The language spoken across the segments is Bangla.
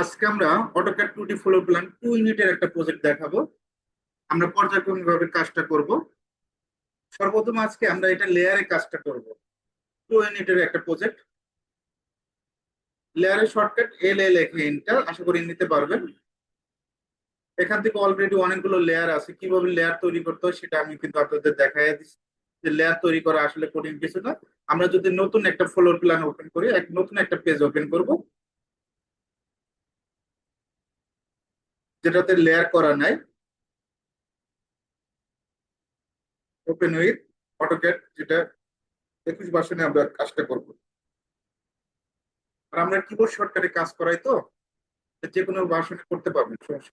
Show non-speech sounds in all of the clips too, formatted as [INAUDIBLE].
আজকে আমরা AutoCAD two D floor plan two ইউনিটের একটা প্রজেক্ট দেখাবো। আমরা পর্যায়ক্রমিক ভাবে কাজটা করব। সর্বপ্রথম আজকে আমরা এটা লেয়ারে কাজটা করব। টু ইউনিটের একটা প্রজেক্ট লেয়ারের শর্টকাট এল এ লেখে ইন্টার আশা করি নিতে পারবেন। এখান থেকে অলরেডি অনেকগুলো লেয়ার আছে। কীভাবে লেয়ার তৈরি করতে হয় সেটা আমি কিন্তু আপনাদের দেখাই দিচ্ছি। যে লেয়ার তৈরি করা আসলে কঠিন কিছু না। আমরা যদি নতুন একটা ফ্লোর প্ল্যান ওপেন করি, এক নতুন একটা পেজ ওপেন করব। যেটাতে লেয়ার করা নাই ওপেন উইথ অটোক্যাড যেটা একুশ ভার্সনে আমরা কাজটা করব আর আমরা কিবোর্ড শর্টকাটে কাজ করাই তো যে কোনো ভার্সনে করতে পারবেন, সমস্যা।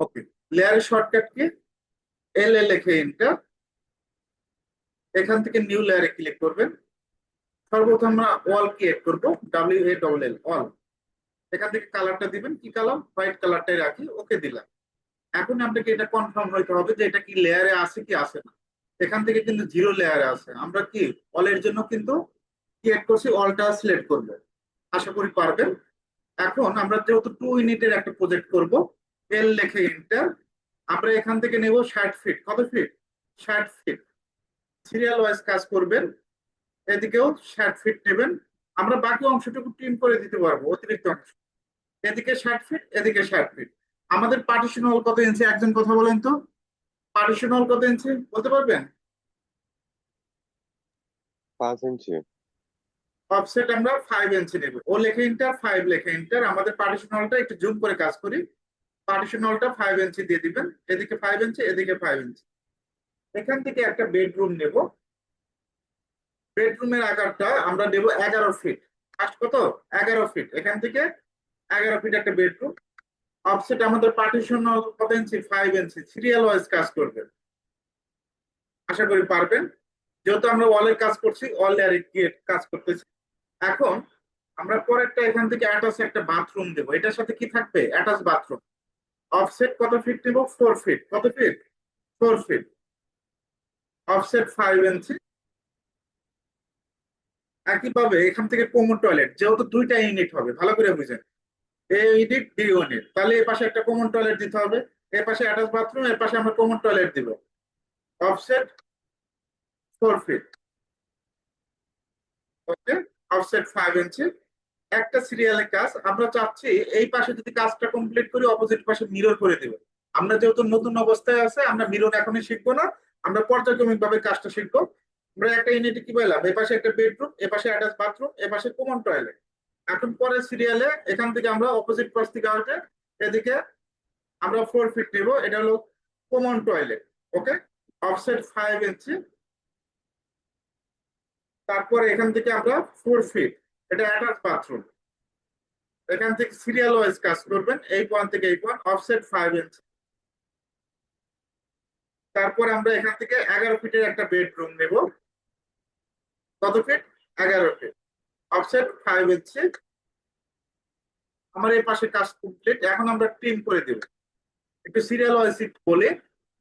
ওকে লেয়ারের শর্টকাট কি এল এ লেখে এন্টার এখান থেকে নিউ লেয়ারে ক্লিক করবেন। সর্বপ্রথম আমরা ওয়াল ক্রিয়েট করব W A double L wall এখান থেকে কালারটা দিবেন, কি কালার হোয়াইট কালারটাই রাখি ওকে দিলাম। এখন আপনাকে এটা কনফার্ম হইতে হবে যে এটা কি লেয়ারে আছে কি আছে না। এখান থেকে কিন্তু জিরো লেয়ারে আছে। আমরা কি অলের জন্য কিন্তু ক্রিয়েট করছি? অলটা সিলেক্ট করব। আশা করি পারবেন। এখন আমরা যেহেতু টু ইউনিটের একটা প্রজেক্ট করব এল লেখে এন্টার আমরা এখান থেকে নেব ষাট ফিট কত ফিট ষাট ফিট সিরিয়াল ওয়াইজ কাজ করবেন এদিকেও ষাট ফিট নেবেন। আমরা বাকি অংশটুকু ট্রিম করে দিতে পারব অতিরিক্ত অংশ। এদিকে ষাট ফিট এদিকে ষাট ফিট আমাদের পার্টিশন হল কত ইঞ্চি একজন কথা বলেন তো। পার্টিশন হল কত ইঞ্চি বলতে পারবেন? পাঁচ ইঞ্চি অফসেট আমরা ফাইভ ইঞ্চি নেব। ও লেখে ইন্টার ফাইভ লেখে ইন্টার আমাদের পার্টিশন হলটা একটু জুম করে কাজ করি। পার্টিশন হলটা ফাইভ ইঞ্চি দিয়ে দিবেন। এদিকে ফাইভ ইঞ্চি এদিকে ফাইভ ইঞ্চি এখান থেকে একটা বেডরুম নেব। বেডরুমের আকারটা আমরা নেব এগারো ফিট ফার্স্ট কত? এগারো ফিট এখান থেকে এগারো ফিট একটা বেডরুম অফসেট আমাদের পার্টিশন কত inch five inch serial wise কাজ করবেন আশা করি পারবেন। যেহেতু আমরা ওয়ালের কাজ করছি অল লেয়ারে কাজ করতেছি। এখন আমরা পরেরটা এখান থেকে অ্যাটাচ একটা বাথরুম দেবো। এটার সাথে কি থাকবে? অ্যাটাচ বাথরুম অফসেট কত ফিট নেব? ফোর ফিট কত feet four feet offset five ইঞ্চি একইভাবে এখান থেকে কমন টয়লেট যেহেতু দুইটা ইউনিট হবে, ভালো করে বুঝেন। এ ইউনিট বি ইউনিট তাহলে এর পাশে একটা কমন টয়লেট দিতে হবে এর পাশে অ্যাটাচ বাথরুম এর পাশে আমরা কমন টয়লেট দিব। Offset four feet okay offset five ইঞ্চি একটা সিরিয়ালের কাজ, আমরা চাচ্ছি এই পাশে যদি কাজটা কমপ্লিট করি অপোজিট পাশে মিরর করে দিব। আমরা যেহেতু নতুন অবস্থায় আছে, আমরা মিরর এখনই শিখব না, আমরা পর্যায়ক্রমিক ভাবে কাজটা শিখব। আমরা একটা ইউনিটে কি পেলাম এ পাশে একটা বেডরুম এ পাশে অ্যাটাচ বাথরুম এ পাশে কমন টয়লেট এখন পরের সিরিয়ালে এখান থেকে আমরা অপোজিট পাশ থেকে আসবে এদিকে আমরা ফোর ফিট নেব, এটা হলো common toilet okay offset five ইঞ্চি তারপরে এখান থেকে আমরা ফোর ফিট এটা অ্যাটাচ বাথরুম। এখান থেকে সিরিয়াল ওয়াইজ কাজ করবেন, এই পয়েন্ট থেকে এই পয়েন্ট অফসেট ফাইভ ইঞ্চি তারপর আমরা এখান থেকে এগারো ফিটের একটা বেডরুম নেব। কত ফিট এগারো ফিট অফসেট ফাইভ ইঞ্চি আমার এই পাশে কাজ কমপ্লিট এখন আমরা ট্রিম করে দেব। একটু সিরিয়াল ওয়াইজ বলে।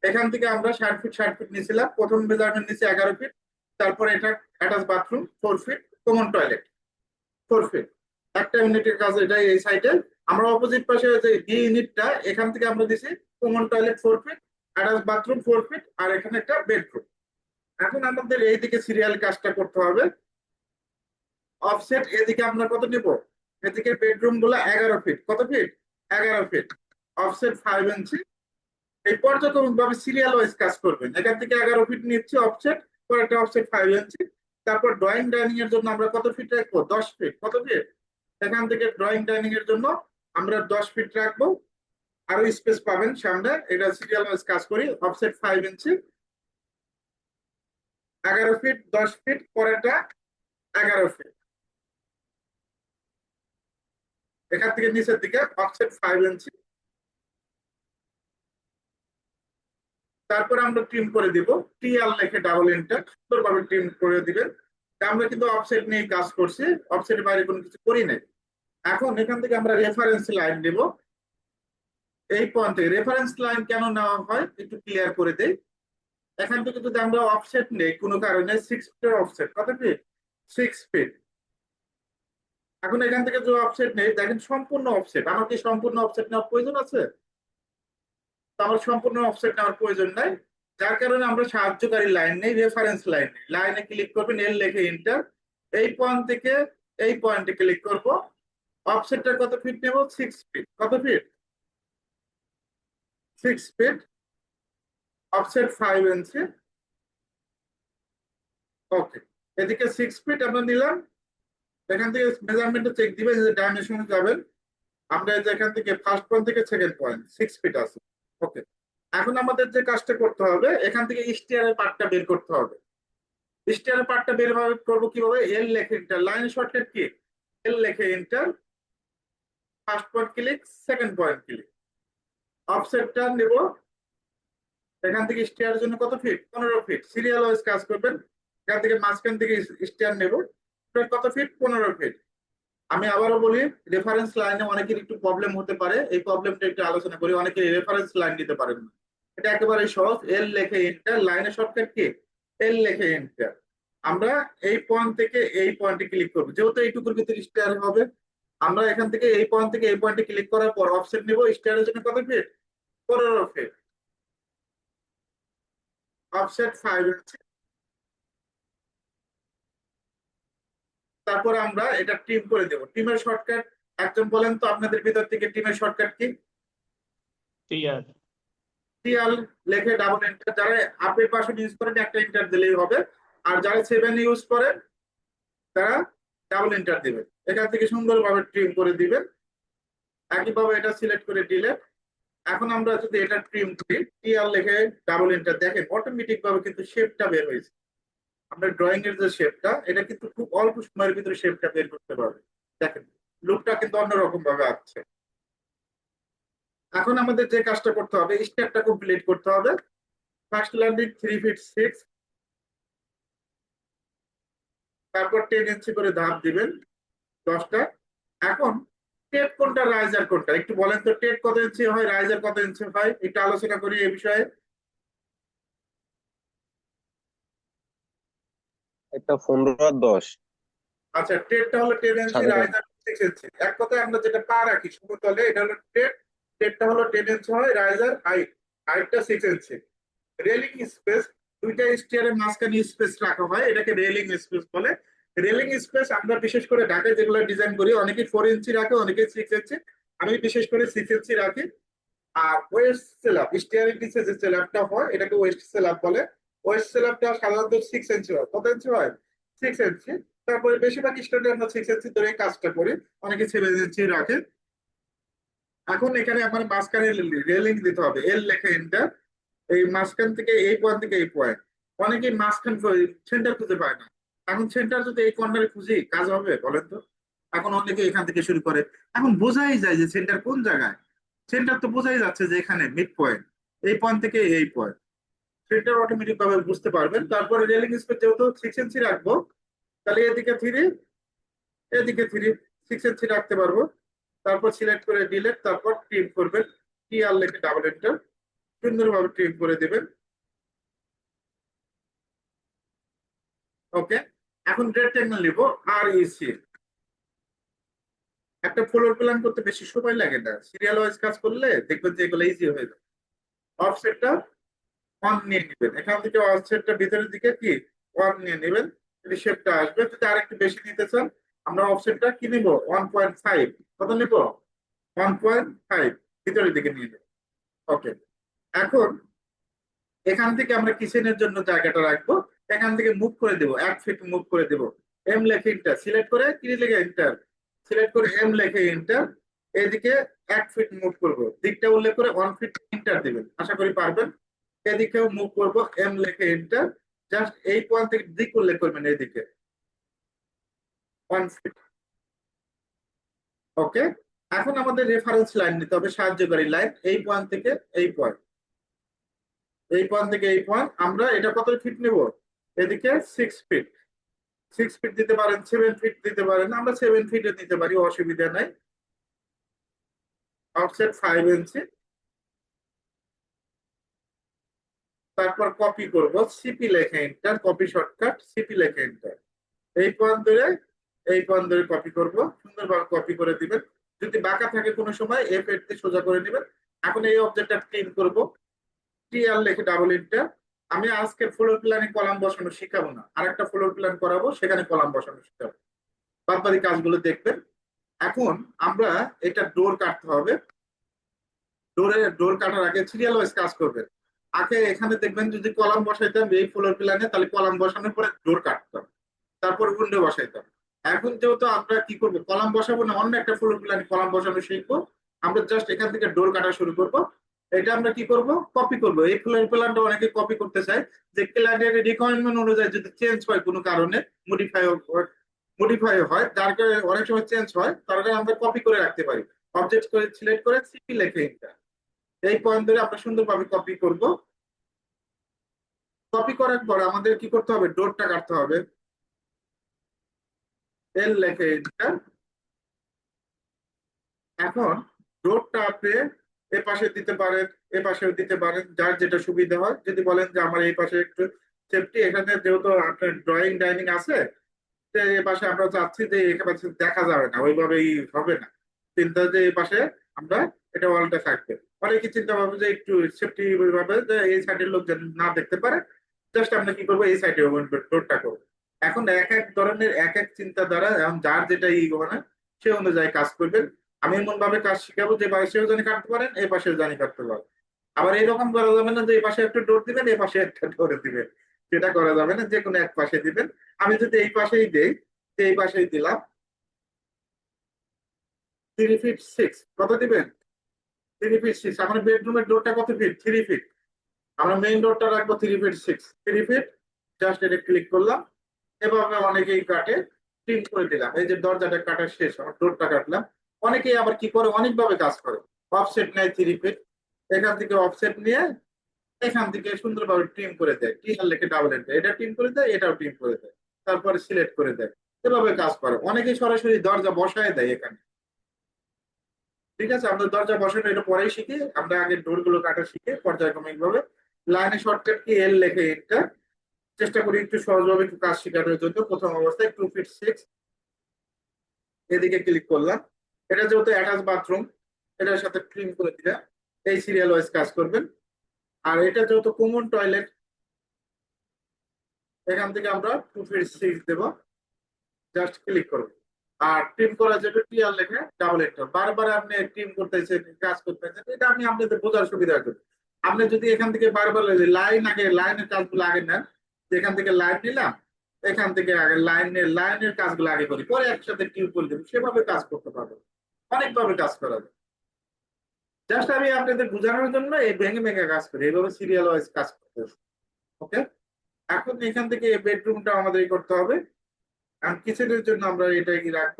এখান থেকে আমরা ষাট ফিট ষাট ফিট নিয়েছিলাম। প্রথম মেজারমেন্ট নিচে এগারো ফিট তারপর এটা attach bathroom four feet common toilet four feet একটা ইউনিটের কাজ এটা এই সাইডে আমরা অপোজিট পাশে যে বি ইউনিটটা এখান থেকে আমরা দিছি common toilet four feet attach bathroom four feet আর এখানে একটা বেডরুম এখন আমাদের এইদিকে সিরিয়াল কাজটা করতে হবে। অফসেট এদিকে আমরা কত নিব? এদিকে বেডরুমগুলো এগারো ফিট কত ফিট এগারো ফিট অফসেট ফাইভ ইঞ্চি এই পর্যায়ক্রমিক ভাবে সিরিয়াল ওয়াইজ কাজ করবেন। এখান থেকে এগারো ফিট নিচ্ছি অফসেট পরে একটা অফসেট ফাইভ ইঞ্চি তারপর ড্রয়িং ডাইনিং এর জন্য আমরা কত ফিট রাখব? দশ ফিট কত ফিট এখান থেকে ড্রয়িং ডাইনিং এর জন্য আমরা দশ ফিট রাখব। আরও স্পেস পাবেন সামনে। এটা সিরিয়াল ওয়াইজ কাজ করি। অফসেট ফাইভ ইঞ্চি এগারো ফিট দশ ফিট পরেরটা এগারো ফিট এখান থেকে নিচের দিকে অফসেট ফাইভ ইঞ্চি তারপর আমরা ট্রিম করে দিব। টিএল লেখে ডাবল এন্টার সুন্দরভাবে ট্রিম করে দিবেন আমরা কিন্তু অফসেট নিয়ে কাজ করছি অফসেটের বাইরে কোনো কিছু করি নাই। এখন এখান থেকে আমরা রেফারেন্স লাইন দেব। এই পয়েন্ট রেফারেন্স লাইন কেন নেওয়া হয় একটু ক্লিয়ার করে দেই। এখান থেকে যদি আমরা অফসেট নেই, কোনো কারণে সিক্স ফিটের অফসেট কত ফিট সিক্স ফিট এখন এখান থেকে যে অফসেট নেই, দেখেন সম্পূর্ণ অফসেট আমার কি সম্পূর্ণ অফসেট নেওয়ার প্রয়োজন আছে? আমার সম্পূর্ণ অফসেট নেওয়ার প্রয়োজন নাই। যার কারণে আমরা সাহায্যকারী লাইন নেই রেফারেন্স লাইন নেই। লাইনে ক্লিক করবেন এল লেখে ইন্টার এই পয়েন্ট থেকে এই পয়েন্টে ক্লিক করব। অফসেটটা কত ফিট নেব? সিক্স ফিট কত feet six feet offset five ইঞ্চি ওকে এদিকে সিক্স ফিট আমরা নিলাম। এখান থেকে মেজারমেন্টটা চেক দিবেন, যে ডাইমেনশনে যাবেন। আমরা এখান থেকে ফার্স্ট পয়েন্ট থেকে সেকেন্ড পয়েন্ট সিক্স ফিট আছে। ওকে এখন আমাদের যে কাজটা করতে হবে, এখান থেকে স্টিয়ারের পার্টটা বের করতে হবে। স্টিয়ারের পার্টটা বের করব কীভাবে? এল লেখে inter line shortcut key? L লেখে enter first point click second point click অফসেটটা নেব। এখান থেকে স্টিয়ারের জন্য কত ফিট পনেরো ফিট সিরিয়াল ওয়াইজ কাজ করবেন। এখান থেকে মাঝখান থেকে স্টিয়ার নেব। কত ফিট পনেরো ফিট আমি আবারও বলি রেফারেন্স লাইনে অনেকের একটু প্রবলেম হতে পারে। এই প্রবলেমটা একটু আলোচনা করি। অনেকে রেফারেন্স লাইন দিতে পারেন না। এটা একেবারে সহজ। এল লেখে এন্টার লাইনে শর্টকাট কি? এল লেখে এন্টার আমরা এই পয়েন্ট থেকে এই পয়েন্টে ক্লিক করব। যেহেতু এইটুকুর ভিতরে স্টার হবে, আমরা এখান থেকে এই পয়েন্ট থেকে এই পয়েন্টে ক্লিক করার পর অফসেট নিব। স্টারের জন্য কত ফিট পনেরো ফিট অফসেট ফাইভ ইঞ্চি তারপর আমরা এটা টিম করে দেব। টিমের শর্টকাট একজন বলেন তো আপনাদের ভিতর থেকে টিমের শর্টকাট কি? টিআর টিআল লেখে ডাবল এন্টার যারা আপের পাশে ইউজ করেন একটা এন্টার দিলেই হবে। আর যারা সেভেন ইউজ করেন তারা ডাবল এন্টার দিবেন। এখান থেকে সুন্দরভাবে ট্রিম করে দিবেন। একইভাবে এটা সিলেক্ট করে দিলে। এখন আমরা যদি এটা ট্রিম করি টিআর লেখে ডাবল এন্টার দেখেন অটোমেটিক ভাবে কিন্তু শেপটা বের হয়েছে। আমরা ড্রয়িং এর যে শেপটা এটা কিন্তু খুব অল্প সময়ের ভিতরে শেপটা বের করতে পারবে। দেখেন লুকটা কিন্তু অন্যরকম ভাবে আসছে এখন আমাদের যে কাজটা করতে হবে স্টেপটা কমপ্লিট করতে হবে। First landing three feet six তারপর টেন ইঞ্চি করে ধাপ দিবেন, দশটা। এখন টেপ কোনটা রাইজার কোনটা? একটু বলেন তো, টেপ কত ইঞ্চি হয় রাইজার কত ইঞ্চি হয়? একটু আলোচনা করি এই বিষয়ে। একটা পনেরো আর দশ। আচ্ছা টেটটা হলো টেন সাধারণ। রাইজার সিক্স এক কথায় আমরা যেটা পা রাখি সমতলে এটা হলো টেট টেটটা হলো টেন ইঞ্চি হয় রাইজার হাইট হাইটটা সিক্স ইঞ্চি রেলিং স্পেস দুইটা স্টিয়ারের মাঝখানে স্পেস রাখা হয় এটাকে রেলিং স্পেস বলে। রেলিং স্পেস আমরা বিশেষ করে ঢাকায় যেগুলো ডিজাইন করি অনেকে ফোর ইঞ্চি রাখে অনেকে সিক্স ইঞ্চি আমি বিশেষ করে সিক্স ইঞ্চি রাখি। আর ওয়েস্ট সেলাপ স্টিয়ারিং নিচে যে সেলাপটা হয় এটাকে ওয়েস্ট সেলাপ বলে। ওয়েস্ট সাধারণত সিক্স হয়। হয়? সিক্স তারপরে বেশিরভাগ স্টুডেন্ট কাজটা অনেকে রাখে। এখন এখানে আমার রেলিং দিতে হবে। লেখা এন্টার এই মাঝখান থেকে এই পয়েন্ট থেকে এই পয়েন্ট অনেকেই মাঝখান সেন্টার খুঁজে পায় না। এখন সেন্টার যদি এই কর্নারে খুঁজি, কাজ হবে, বলেন তো। এখন অনেকে এখান থেকে শুরু করে। এখন বোঝাই যায় যে সেন্টার কোন জায়গায়। সেন্টার তো বোঝাই যাচ্ছে যে এখানে মিড পয়েন্ট এই পয়েন্ট থেকে এই পয়েন্ট সেন্টার অটোমেটিক ভাবে বুঝতে পারবেন। তারপরে রেলিং স্পেস যেহেতু সিক্স ইঞ্চি রাখব, তাহলে এদিকে থ্রি এদিকে থ্রি সিক্স ইঞ্চি রাখতে পারব। তারপর সিলেক্ট করে ডিলেট তারপর ট্রিম করবেন। টি আর লেখে ডাবল এন্টার সুন্দরভাবে ট্রিম করে দেবেন। ওকে এখন রেক্টেঙ্গেল নিব আর ইসি একটা ফ্লোর প্ল্যান করতে বেশি সময় লাগে না। সিরিয়াল ওয়াইজ কাজ করলে দেখবেন যে এগুলো ইজি হয়ে যায়। অফসেটটা অন নিয়ে নেবেন। এখান থেকে অফসেটটা ভিতরের দিকে কি? ওয়ান নিয়ে নেবেন। শেপটা আসবে, যদি আরেকটু বেশি নিতে চান, আমরা অফসেটটা কি নিব? ওয়ান পয়েন্ট ফাইভ কত নিব? ওয়ান পয়েন্ট ফাইভ ভিতরের দিকে নিয়ে নেব। ওকে এখন এখান থেকে আমরা কিচেনের জন্য জায়গাটা রাখব। এখান থেকে মুভ করে দেব। এক ফিট মুভ করে দেব। এম লেখে ইন্টার সিলেক্ট করে কি লেখে ইন্টার সিলেক্ট করে এম লেখে ইন্টার এদিকে এক ফিট মুভ করব। দিকটা উল্লেখ করে ওয়ান ফিট ইন্টার দিবেন। আশা করি পারবেন। এদিকেও মুভ করব এম লেখে ইন্টার জাস্ট এই পয়েন্ট থেকে দিক উল্লেখ করবেন ফিট ওকে এখন আমাদের রেফারেন্স লাইন নিতে হবে, সাহায্যকারী লাইন এই পয়েন্ট থেকে এই পয়েন্ট এই পয়েন্ট থেকে এই পয়েন্ট আমরা এটা কত ফিট নেব? এদিকে সিক্স ফিট সিক্স ফিট দিতে পারেন সেভেন ফিট দিতে পারেন, আমরা সেভেন ফিটে দিতে পারি, অসুবিধা নাই। অফসেট ফাইভ ইঞ্চি তারপর কপি করব সিপি লেখা এন্টার কপি শর্টকাট সিপি লেখা এন্টার এই পয়েন্ট ধরে এই পয়েন্ট ধরে কপি করব, সুন্দরভাবে কপি করে দিবেন। যদি বাঁকা থাকে কোনো সময় এফ এর সোজা করে নেবেন। এখন এই অবজেক্টটা ক্লিন করব। টি আর লেখে ডাবল এন্টার আমি আজকে ফ্লোর প্ল্যানে কলাম বসানো শিখাবো না। আরেকটা ফ্লোর প্ল্যান করাবো, সেখানে কলাম বসানো শিখাবো। বাদ বাকি কাজগুলো দেখবেন। এখন আমরা এটা ডোর কাটতে হবে। ডোরে ডোর কাটার আগে সিরিয়াল ওয়াইজ কাজ করবেন। আগে এখানে দেখবেন যদি কলাম বসাইতাম, এই ফ্লোর প্ল্যানে তাহলে কলাম বসানোর পরে ডোর কাটতাম, তারপর উইন্ডো বসাইতাম। এখন যেহেতু আমরা কি করব, কলাম বসাবো না, অন্য একটা ফ্লোর প্ল্যানে কলাম বসানো শিখব। আমরা জাস্ট এখান থেকে ডোর কাটা শুরু করব। এটা আমরা কি করব কপি করব। এই ফ্লোর প্ল্যানটা অনেকে কপি করতে চায় যে ক্লায়েন্টের রিকোয়ারমেন্ট অনুযায়ী যদি চেঞ্জ হয় কোনো কারণে মডিফাই মডিফাই হয়, যার কারণে অনেক সময় চেঞ্জ হয়, তার কারণে আমরা কপি করে রাখতে পারি। অবজেক্ট করে সিলেক্ট করে সিপি লেখে এই পয়েন্ট ধরে আমরা সুন্দরভাবে কপি করব। কপি করার পর আমাদের কি করতে হবে? ডোরটা কাটতে হবে। এল লেখে এটা এখন ডোরটা আপনি এ পাশে দিতে পারেন, এ পাশেও দিতে পারেন, যার যেটা সুবিধা হয়। যদি বলেন যে আমার এই পাশে একটু সেফটি এখানে যেহেতু আপনার ড্রয়িং ডাইনিং আছে এ পাশে আমরা চাচ্ছি যে এখানে দেখা যাবে না, ওইভাবেই হবে না। চিন্তা যে এই পাশে আমরা এটা ওয়ালটা থাকবে। অনেকে চিন্তা ভাববে যে একটু সেফটি ভাবে যে এই সাইডের লোক যেন না দেখতে পারে। জাস্ট আমরা কি করব, এই সাইডে ডোরটা করব। এখন এক এক ধরনের এক এক চিন্তাধারা, এখন যার যেটা ই মানে সে অনুযায়ী কাজ করবেন আমি এমন ভাবে কাজ শিখাবো যে পাশেও জানি কাটতে পারেন এই পাশেও জানি কাটতে পারেন আবার এরকম করা যাবে না যে এই পাশে একটা ডোর দিবেন, এই পাশে একটা ডোর দিবেন। সেটা করা যাবে না, যে কোনো এক পাশে দিবেন। আমি যদি এই পাশেই দেই এই পাশেই দিলাম থ্রি ফিট সিক্স কত দিবেন? থ্রি ফিট সিক্স আমার বেডরুমের ডোরটা কত ফিট থ্রি ফিট আমরা মেইন ডোরটা রাখব three feet six three feet just এটা ক্লিক করলাম এভাবে অনেকেই কাটে প্রিন্ট করে দিলাম। এই যে দরজাটা কাটা শেষ, আমার ডোরটা কাটলাম। অনেকেই আবার কি করে? অনেকভাবে কাজ করে। অফসেট নেয় থ্রি ফিট এখান থেকে অফসেট নিয়ে এখান থেকে সুন্দরভাবে ট্রিম করে দেয়। টিআর লেখে ডাবল এন্টার এটা ট্রিম করে দেয়, এটাও ট্রিম করে দেয়। তারপরে সিলেক্ট করে দেয়। এভাবে কাজ করে। অনেকেই সরাসরি দরজা বসায় দেয় এখানে। ঠিক আছে? আমরা দরজা বসানো এটা পরেই শিখি। আমরা আগে ডোরগুলো কাটা শিখে পর্যায়ক্রমিক ভাবে লাইনে শর্টকাট কি এল লেখে এটা? চেষ্টা করি একটু সহজভাবে একটু কাজ শেখানোর জন্য। প্রথম অবস্থায় টু ফিট সিক্স এদিকে ক্লিক করলাম। এটা যেহেতু অ্যাটাচ বাথরুম এটার সাথে ক্লিন করে দিলে এই সিরিয়াল ওয়াইজ কাজ করবেন। আর এটা যেহেতু কমন টয়লেট এখান থেকে আমরা টু ফিট সিক্স দেবো। জাস্ট ক্লিক করব আর ট্রিম করার জন্য ক্লিয়ার লেখে ডাবল এন্টার বারবার আপনি টিম করতেছেন, কাজ করতেছেন, এটা আমি আপনাদের বোঝার সুবিধা করি আপনি যদি এখান থেকে বারবার লাইন আগে লাইনের কাজগুলো আগে নেন এখান থেকে লাইন নিলাম, এখান থেকে আগে লাইনের লাইনের কাজগুলো আগে করি। পরে একসাথে টিউব করে দেবো, সেভাবে কাজ করতে পারব। অনেকভাবে কাজ করা যায়। জাস্ট আমি আপনাদের বোঝানোর জন্য এই ভেঙে ভেঙে কাজ করি, এইভাবে সিরিয়াল ওয়াইজ কাজ করতে ওকে এখন এখান থেকে এই বেডরুমটা আমাদের করতে হবে। আর কিচেনের জন্য আমরা এটা কি রাখব?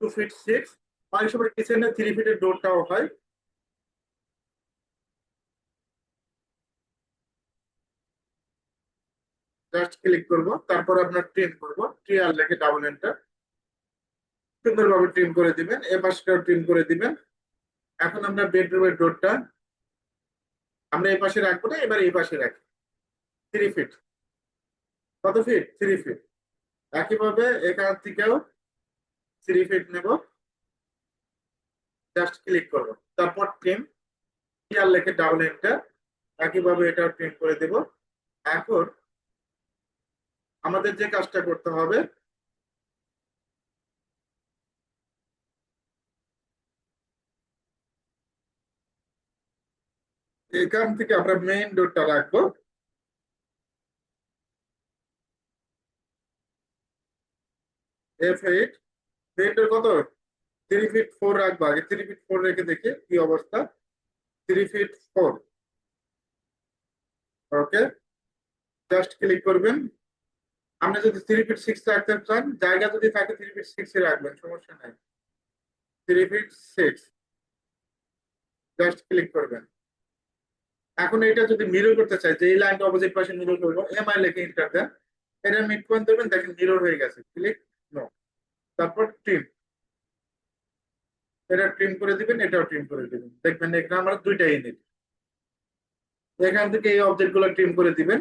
টু ফিট সিক্স অনেক সময় কিচেনের থ্রি ফিটের ডোরটাও হয়। জাস্ট ক্লিক করব, তারপর আপনার ট্রিম করব ট্রিয়াল লেখে ডাবল এন্টার সুন্দরভাবে ট্রিম করে দিবেন, এ পাশটাও ট্রিম করে দিবেন। এখন আমরা বেডরুমের ডোরটা আমরা এই পাশে রাখব না, এবার এই পাশে রাখি। থ্রি ফিট কত ফিট থ্রি ফিট একইভাবে এখান থেকেও থ্রি ফিট নেব। জাস্ট ক্লিক করব। তারপর ট্রিম ট্রিয়াল লেখে ডাবল এন্টার একইভাবে এটাও ট্রিম করে দেব। এখন আমাদের যে কাজটা করতে হবে, এখান থেকে আমরা মেইন ডোরটা রাখব। এফ এইট মেইন কত? থ্রি ফিট ফোর রাখব আগে। থ্রি ফিট ফোর রেখে দেখি কি অবস্থা। Three feet four okay just click করবেন। আপনি যদি থ্রি ফিট সিক্স রাখতে চান, জায়গা যদি থাকে থ্রি ফিট সিক্স রাখবেন, সমস্যা নাই। Three feet six just click করবেন। এখন এটা যদি মিরর করতে চাই, যে এই লাইনটা অপোজিট পাশে মিরর করব এম আই লেখে ইন্টার দেন। এটা মিড পয়েন্ট দেবেন, দেখেন মিরর হয়ে গেছে। ক্লিক নো তারপর ট্রিম এটা ট্রিম করে দিবেন, এটাও ট্রিম করে দিবেন। দেখবেন এখানে আমরা দুইটা ইউনিট এখান থেকে এই অবজেক্টগুলো ট্রিম করে দিবেন।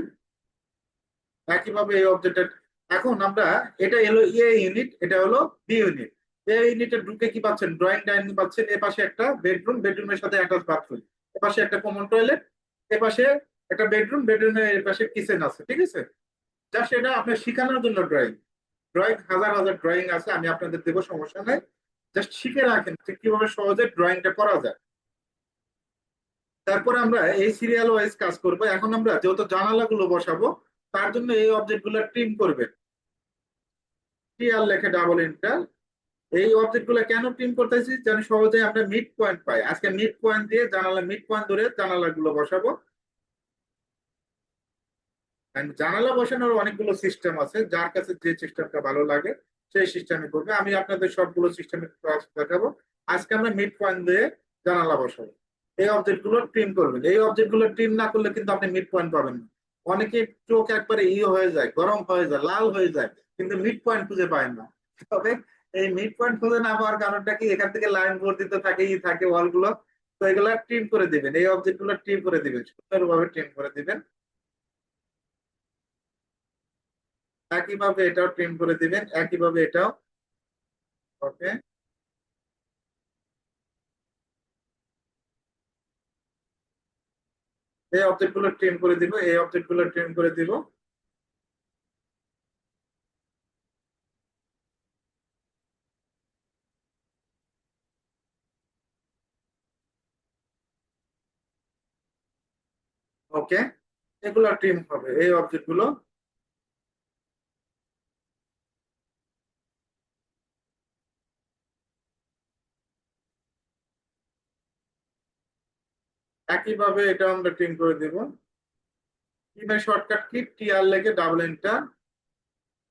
একইভাবে এই অবজেক্টের এখন আমরা এটা এলো এ ইউনিট এটা হলো বি ইউনিট এ ইউনিটে ঢুকে কি পাচ্ছেন? ড্রয়িং ডাইনিং পাচ্ছেন? এ পাশে একটা বেডরুম বেডরুমের সাথে অ্যাটাচ বাথরুম এ পাশে একটা কমন টয়লেট এ পাশে একটা বেডরুম বেডরুমের এর পাশে কিচেন আছে, ঠিক আছে? জাস্ট এটা আপনার শেখানোর জন্য ড্রয়িং ড্রয়িং হাজার হাজার ড্রয়িং আছে, আমি আপনাদের দেবো, সমস্যা নাই। জাস্ট শিখে রাখেন যে কীভাবে সহজে ড্রয়িংটা করা যায়। তারপরে আমরা এই সিরিয়াল ওয়াইজ কাজ করব। এখন আমরা যেহেতু জানালাগুলো বসাবো তার জন্য এই অবজেক্টগুলো ট্রিম করবেন। টিআর লেখে ডাবল ইন্টার এই অবজেক্টগুলো কেন ট্রিম করতেছি? যেন সহজে আমরা মিড পয়েন্ট পাই। আজকে মিড পয়েন্ট দিয়ে জানালা মিড পয়েন্ট ধরে জানালা গুলো বসাবো। জানালা বসানোর অনেকগুলো সিস্টেম আছে। যার কাছে যে সিস্টেমটা ভালো লাগে, সেই সিস্টেমে করবে। আমি আপনাদের সবগুলো সিস্টেমে দেখাবো। আজকে আমরা মিড পয়েন্ট দিয়ে জানালা বসাবো। এই অবজেক্টগুলো ট্রিম করবেন। এই অবজেক্টগুলো ট্রিম না করলে কিন্তু আপনি মিড পয়েন্ট পাবেন না। অনেকে চোখ একবারে ই হয়ে যায়, গরম হয়ে যায়, লাল হয়ে যায়, কিন্তু মিড পয়েন্ট খুঁজে পায় না। তবে এই মিড পয়েন্ট খুঁজে না পাওয়ার কারণটা কি? এখান থেকে লাইন বর্ধিত থাকে, ই থাকে ওয়ালগুলো। তো এগুলো ট্রিম করে দিবেন, এই অবজেক্টগুলো ট্রিম করে দিবেন, সুন্দরভাবে ট্রিম করে দিবেন। একইভাবে এটাও ট্রিম করে দিবেন, একইভাবে এটাও। ওকে এই অবজেক্টগুলো ট্রিম করে দিব, এই অবজেক্ট ট্রেন করে দিব। ওকে এগুলো ট্রিম হবে, এই অবজেক্ট একইভাবে এটা আমরা ট্রিম করে দিব। কিমের শর্টকাট কি টিআর লেগে ডাবল এন্টার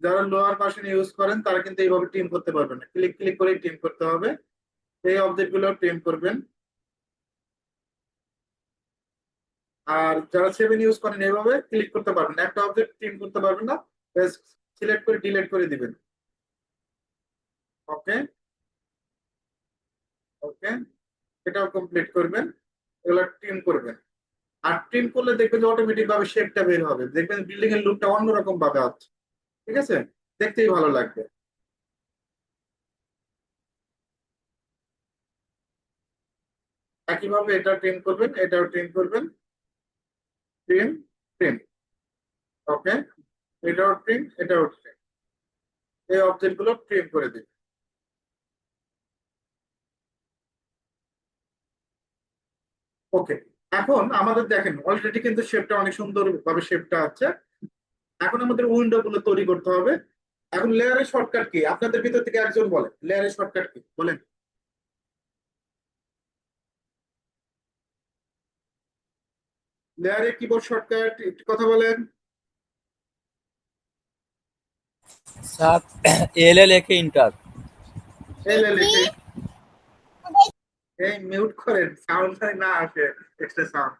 যারা লোয়ার ভার্সন ইউজ করেন, তারা কিন্তু এইভাবে টিম করতে পারবেন না। ক্লিক ক্লিক করে টিম করতে হবে। এই অবজেক্টগুলো টিম করবেন। আর যারা সেভেন ইউজ করেন, এইভাবে ক্লিক করতে পারবেন একটা অবজেক্ট টিম করতে পারবেন না। সিলেক্ট করে ডিলিট করে দিবেন। ওকে ওকে এটাও কমপ্লিট করবেন। এগুলো ট্রিম করবেন আর ট্রিম করলে দেখবেন যে অটোমেটিক ভাবে শেপটা বের হবে। দেখবেন বিল্ডিং এর লুকটা অন্যরকম ভাবে আছে ঠিক আছে? দেখতেই ভালো লাগবে। একইভাবে এটা ট্রিম করবেন, এটাও ট্রিম করবেন। ট্রিম ট্রিম ওকে এটাও ট্রিম এটাও ট্রিম এই অবজেক্টগুলো ট্রিম করে দিন। ওকে এখন আমাদের দেখেন অলরেডি কিন্তু শেপটা অনেক সুন্দর ভাবে শেপটা আছে। এখন আমাদের উইন্ডো গুলো তৈরি করতে হবে। এখন লেয়ারের শর্টকাট কি? আপনাদের ভিতর থেকে একজন বলে লেয়ারের শর্টকাট কি? বলেন। লেয়ারের কিবোর্ড শর্টকাট একটু কথা বলেন। স্যার [COUGHS] এল এ লেখে ইন্টার এল এল এ এই মিউট করেন সাউন্ড না আসে এক্সট্রা সাউন্ড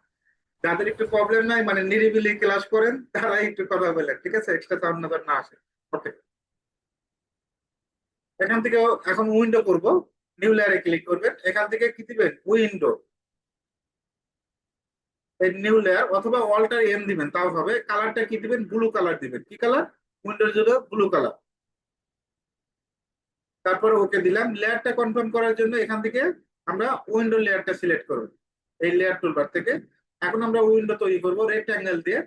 যাদের একটু প্রবলেম নাই মানে নিরিবিলি ক্লাস করেন তারা একটু কথা বলেন, ঠিক আছে? এক্সট্রা সাউন্ড না না আসে। ওকে এখান থেকে এখন উইন্ডো করব। নিউ লেয়ারে ক্লিক করবেন। এখান থেকে কি দিবেন? উইন্ডো এই নিউ লেয়ার অথবা অল্টার এম দিবেন, তাও হবে। কালারটা কি দিবেন? ব্লু কালার দিবেন। কি কালার উইন্ডোর জন্য ব্লু কালার তারপরে ওকে দিলাম। লেয়ারটা কনফার্ম করার জন্য এখান থেকে আমরা উইন্ডো লেয়ারটা সিলেক্ট করব। এই লেয়ার টুলবার থেকে। এখন আমরা উইন্ডো তৈরি করব রেক্ট্যাঙ্গেল দিয়ে।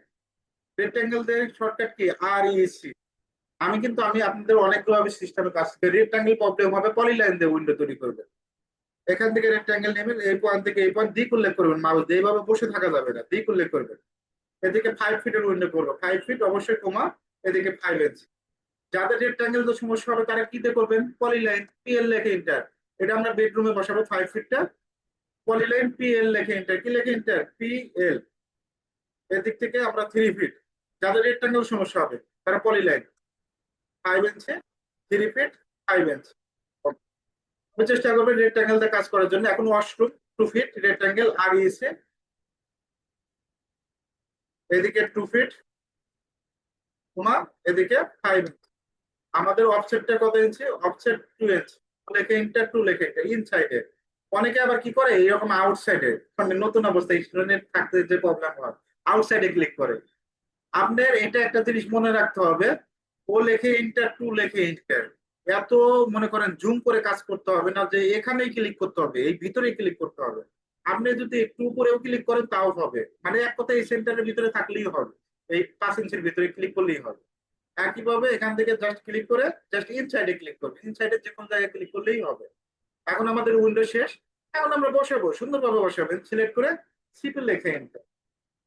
রেক্ট্যাঙ্গেল দিয়ে শর্টকাট কি? আর ইসি আমি কিন্তু, আমি আপনাদের অনেকগুলো সিস্টেমে কাজ করি রেক্ট্যাঙ্গেল প্রবলেম হবে পলিলাইন দিয়ে উইন্ডো তৈরি করবে। এখান থেকে রেক্ট্যাঙ্গেল নেবেন, এই পয়েন্ট থেকে এই পয়েন্ট দিক উল্লেখ করবেন মাউস দিয়ে। এইভাবে বসে থাকা যাবে না, দিক উল্লেখ করবেন। এদিকে ফাইভ ফিটের উইন্ডো করব। ফাইভ ফিট অবশ্যই কমা, এদিকে ফাইভ ইঞ্চ যাদের রেক্ট্যাঙ্গেল তো সমস্যা হবে, তারা কিতে করবেন? পলিলাইন পিএল লেখে ইন্টার এটা আমরা বেডরুমে বসাবো ফাইভ ফিটটা পলিলাইন পিএল লেখে ইন্টার কি লেখে ইন্টার পিএল এদিক থেকে আমরা থ্রি ফিট যাদের রেক্ট্যাঙ্গেল সমস্যা হবে, তারা পলিলাইন ফাইভ ইঞ্চে থ্রি ফিট ফাইভ ইঞ্চ চেষ্টা করবেন রেক্ট্যাঙ্গেলটা কাজ করার জন্য। এখন ওয়াশরুম টু ফিট রেক্ট্যাঙ্গেল আর ইসে এদিকে টু ফিট তোমার এদিকে ফাইভ আমাদের অফসেটটা কত ইঞ্চি অফসেট টু ইঞ্চ লেখে ইন্টার টু লেখে ইন্টার ইনসাইডে অনেকে আবার কি করে? এরকম আউটসাইডে মানে নতুন অবস্থায় স্টুডেন্ট থাকতে যে প্রবলেম হয় আউটসাইডে ক্লিক করে। আপনার এটা একটা জিনিস মনে রাখতে হবে, ও লেখে ইন্টার টু লেখে ইন্টার এত মনে করেন জুম করে কাজ করতে হবে না যে এখানেই ক্লিক করতে হবে, এই ভিতরেই ক্লিক করতে হবে। আপনি যদি টু করেও ক্লিক করেন, তাও হবে। মানে এক কথা এই সেন্টারের ভিতরে থাকলেই হবে। এই পাঁচ ইঞ্চির ভিতরে ক্লিক করলেই হবে। একইভাবে এখান থেকে জাস্ট ক্লিক করে জাস্ট ইনসাইডে ক্লিক করবে। ইনসাইডে যে কোনো জায়গায় ক্লিক করলেই হবে। এখন আমাদের উইন্ডো শেষ। এখন আমরা বসাবো, সুন্দরভাবে বসাবেন। সিলেক্ট করে সিপি লেখে এন্টার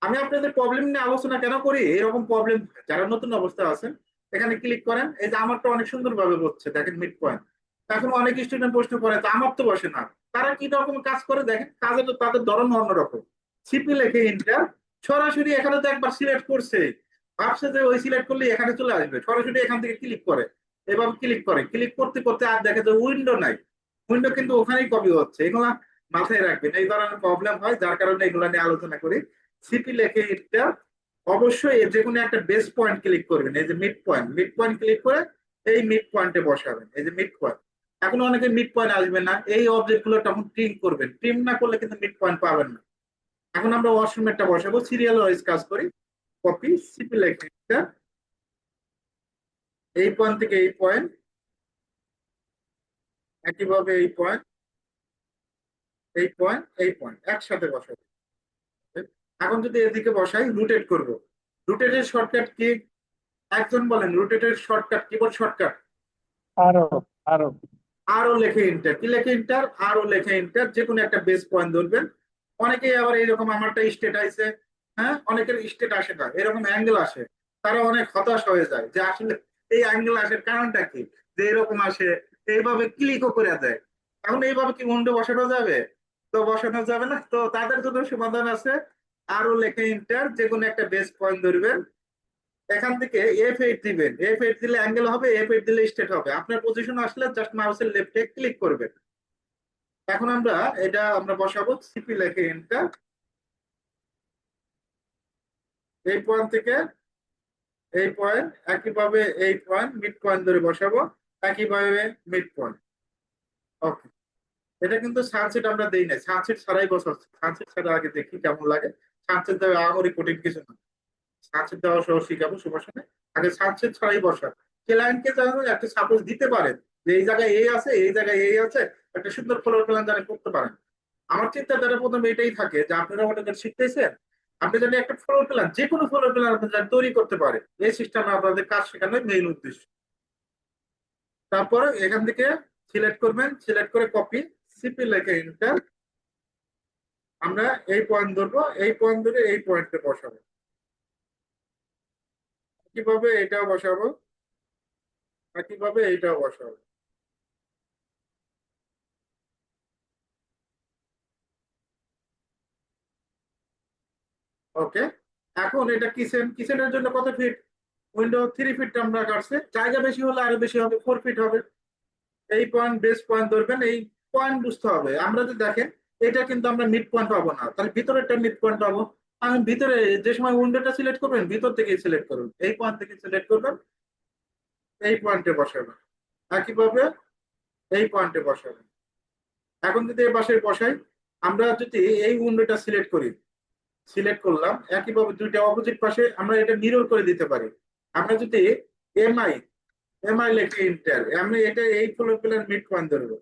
আমি আপনাদের প্রবলেম নিয়ে আলোচনা কেন করি? এরকম প্রবলেম যারা নতুন অবস্থা আছেন, এখানে ক্লিক করেন। এই যে আমারটা অনেক সুন্দরভাবে বসছে, দেখেন মিড পয়েন্ট এখন অনেক স্টুডেন্ট প্রশ্ন করে, তো আমার তো বসে না। তারা কি রকম কাজ করে দেখেন? কাজের তো তাদের ধরন অন্যরকম। সিপি লেখে ইন্টার সরাসরি এখানে তো একবার সিলেক্ট করছে। ভাবছে যে ওই সিলেক্ট করলে এখানে চলে আসবে। সরাসরি এখান থেকে ক্লিক করে। এভাবে ক্লিক করে। ক্লিক করতে করতে আর দেখে যে উইন্ডো নাই। উইন্ডো কিন্তু ওখানেই কপি হচ্ছে। এগুলা মাথায় রাখবেন। এই ধরনের প্রবলেম হয়, যার কারণে এগুলা নিয়ে আলোচনা করি। সিপি লেখে এটা। অবশ্যই যে কোনো একটা বেস পয়েন্ট ক্লিক করবেন। এই যে mid point mid point click করে এই মিড পয়েন্টে বসাবেন। এই যে মিড পয়েন্ট এখন অনেকে মিড পয়েন্ট আসবে না। এই অবজেক্টগুলো তখন ট্রিম করবেন। ট্রিম না করলে কিন্তু মিড পয়েন্ট পাবেন না। এখন আমরা ওয়াশরুমেরটা বসাবো। সিরিয়াল ওয়াইজ কাজ করি। কপি সিপি লেখে এটা এই পয়েন্ট থেকে এই পয়েন্ট একইভাবে এই পয়েন্ট এই পয়েন্ট এই পয়েন্ট একসাথে বসাবো। এখন যদি এদিকে বসাই রুটেট করব। রুটেটের শর্টকাট কি? একজন বলেন রুটেটের শর্টকাট কিবোর্ড শর্টকাট আরও আরও আরও লেখে ইন্টার কি লেখে ইন্টার আরও লেখে ইন্টার যে কোনো একটা বেস পয়েন্ট ধরবেন। অনেকেই আবার এইরকম আমারটা স্টেট আইছে হ্যাঁ? অনেকের স্টেট আসে না, এরকম অ্যাঙ্গেল আসে। তারা অনেক হতাশ হয়ে যায় যে আসলে এই অ্যাঙ্গেল আসার কারণটা কি? যে এরকম আসে, এইভাবে ক্লিকও করে দেয়। এখন এইভাবে কি উন্ডো বসানো যাবে? তো বসানো যাবে না? তো তাদের জন্য সমাধান আছে। আরও লেখে ইন্টার যে কোনো একটা বেস পয়েন্ট ধরবেন। এখান থেকে এফ এইট দিবেন। এফ এইট দিলে অ্যাঙ্গেল হবে এফ এইট দিলে স্টেট হবে। আপনার পজিশন আসলে জাস্ট মাউসের লেফটে ক্লিক করবেন। এখন আমরা, এটা আমরা বসাবো। সিপি লেখে এন্টার এই পয়েন্ট থেকে এই পয়েন্ট একইভাবে এই পয়েন্ট মিড পয়েন্ট ধরে বসাবো, একইভাবে মিড পয়েন্ট ওকে এটা কিন্তু সানসেট আমরা দেই না সানসেট ছাড়াই বসাচ্ছি। সানসেট ছাড়া আগে দেখি কেমন লাগে। সানসেট দেওয়া আমারই কঠিন কিছু না। সানসেট দেওয়া সহ শিখাবো সুভাষণে আগে সানসেট ছাড়াই বসা ক্লায়েন্টকে যেন একটা সাপোজ দিতে পারেন, যে এই জায়গায় এই আছে, এই জায়গায় এই আছে, একটা সুন্দর ফ্লোর প্ল্যান যেন করতে পারেন। আমার চিন্তাধারা প্রথমে এটাই থাকে যে আপনারা ওটাকে শিখতেছেন আপনি জানি একটা ফ্লোর প্ল্যান যে কোনো ফ্লোর প্ল্যান আপনি যেন তৈরি করতে পারে এই সিস্টেমে আপনাদের কাজ শেখানোর মেইন উদ্দেশ্য। তারপরে এখান থেকে সিলেক্ট করবেন সিলেক্ট করে কপি সিপি লেখে ইন্টার আমরা এই পয়েন্ট ধরবো, এই পয়েন্ট ধরে এই পয়েন্টে বসাবো। কীভাবে এটাও বসাবো? কীভাবে এইটাও বসাবো? ওকে এখন এটা কিচেন কিচেনের জন্য কত ফিট উইন্ডো থ্রি ফিট আমরা কাটছে। জায়গা বেশি হলে আরও বেশি হবে ফোর ফিট হবে। এই পয়েন্ট বেস পয়েন্ট ধরবেন, এই পয়েন্ট বুঝতে হবে। আমরা যদি দেখেন, এটা কিন্তু আমরা মিড পয়েন্ট পাবো না। তাহলে ভিতরেরটা মিড পয়েন্ট পাবো। আমি ভিতরে যে সময় উইন্ডোটা সিলেক্ট করবেন, ভিতর থেকে সিলেক্ট করবেন এই পয়েন্ট থেকে সিলেক্ট করবেন, এই পয়েন্টে বসাবেন। একইভাবে এই পয়েন্টে বসাবেন। এখন যদি এই পাশে বসাই, আমরা যদি এই উইন্ডোটা সিলেক্ট করি সিলেক্ট করলাম, একইভাবে দুইটা অপোজিট পাশে আমরা এটা মিরর করে দিতে পারি। আমরা যদি এমআই এমআই লেখে ইন্টার আমি এটা এই ফ্লোর প্ল্যান মিড পয়েন্ট ধরবো।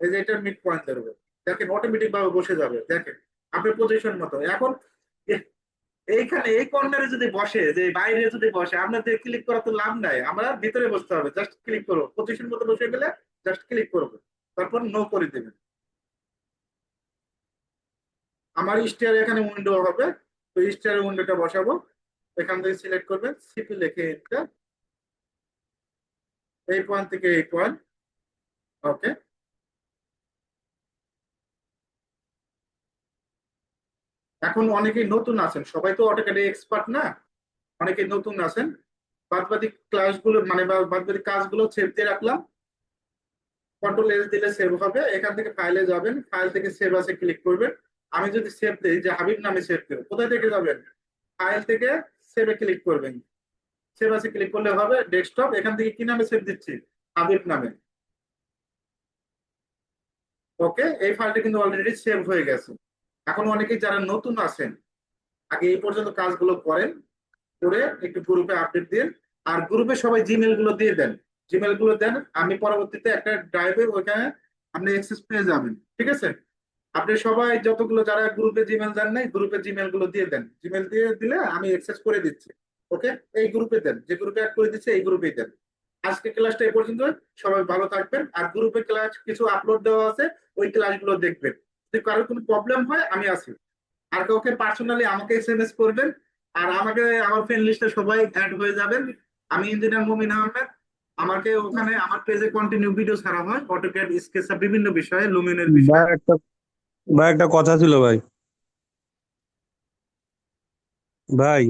এই যে এটা মিড পয়েন্ট ধরবো। দেখেন অটোমেটিক ভাবে বসে যাবে, দেখেন। আপনার পজিশন মতো। এখন এইখানে এই কর্নারে যদি বসে, যে বাইরে যদি বসে আপনাদের ক্লিক করা তো লাভ নাই। আমরা ভিতরে বসতে হবে জাস্ট ক্লিক করব। পজিশন মতো বসে গেলে জাস্ট ক্লিক করব। তারপর নো করে দেবেন। আমার স্টেয়ার এখানে উইন্ডো হবে, তো স্টেয়ার উইন্ডোটা বসাবো। এখান থেকে সিলেক্ট করবেন সিপি লিখে এটা। এই পয়েন্ট থেকে এই পয়েন্ট ওকে এখন অনেকেই নতুন আছেন, সবাই তো অটোক্যাডে এক্সপার্ট না অনেকেই নতুন আছেন। বাদবাকি ক্লাসগুলো মানে বা- বাদবাকি কাজগুলো সেভ দিয়ে রাখলাম। কন্ট্রোল এস দিলে সেভ হবে, এখান থেকে ফাইলে যাবেন ফাইল থেকে সেভ আছে ক্লিক করবেন। আমি যদি সেভ দিই যে হাবিব নামে সেভ দেবো, কোথায় থেকে যাবেন? ফাইল থেকে সেভে ক্লিক করবেন। সেভ আছে ক্লিক করলে হবে ডেস্কটপ এখান থেকে কি নামে সেভ দিচ্ছি? হাবিব নামে। ওকে এই ফাইলটা কিন্তু অলরেডি সেভ হয়ে গেছে। এখন অনেকেই যারা নতুন আছেন, আগে এই পর্যন্ত কাজগুলো করেন, করে একটু গ্রুপে আপডেট দিন আর গ্রুপে সবাই জিমেলগুলো দিয়ে দেন। জিমেলগুলো দেন, আমি পরবর্তীতে একটা ড্রাইভে ওইখানে আপনি অ্যাক্সেস পেয়ে যাবেন। ঠিক আছে? আপনি সবাই যতগুলো যারা গ্রুপে জিমেল দেন নাই গ্রুপে জিমেলগুলো দিয়ে দেন। জিমেল দিয়ে দিলে আমি অ্যাক্সেস করে দিচ্ছি। ওকে এই গ্রুপে দেন। যে গ্রুপে অ্যাড করে দিচ্ছে, এই গ্রুপেই দেন। আজকে ক্লাসটা এই পর্যন্ত, সবাই ভালো থাকবেন। আর গ্রুপে ক্লাস কিছু আপলোড দেওয়া আছে, ওই ক্লাসগুলো দেখবেন। যদি কারোর কোনো প্রবলেম হয়, আমি আছি। আর কাউকে পার্সোনালি আমাকে এস এম এস করবেন। আর আমাকে, আমার ফ্রেন্ড লিস্টে সবাই অ্যাড হয়ে যাবেন। আমি ইঞ্জিনিয়ার মুমিন আহমেদ। আমাকে ওখানে, আমার পেজে কন্টিনিউ ভিডিও ছাড়া হয়। অটোক্যাড স্কেচা বিভিন্ন বিষয়ে লুমিনের বিষয়ে। ভাই একটা কথা ছিল ভাই। ভাই।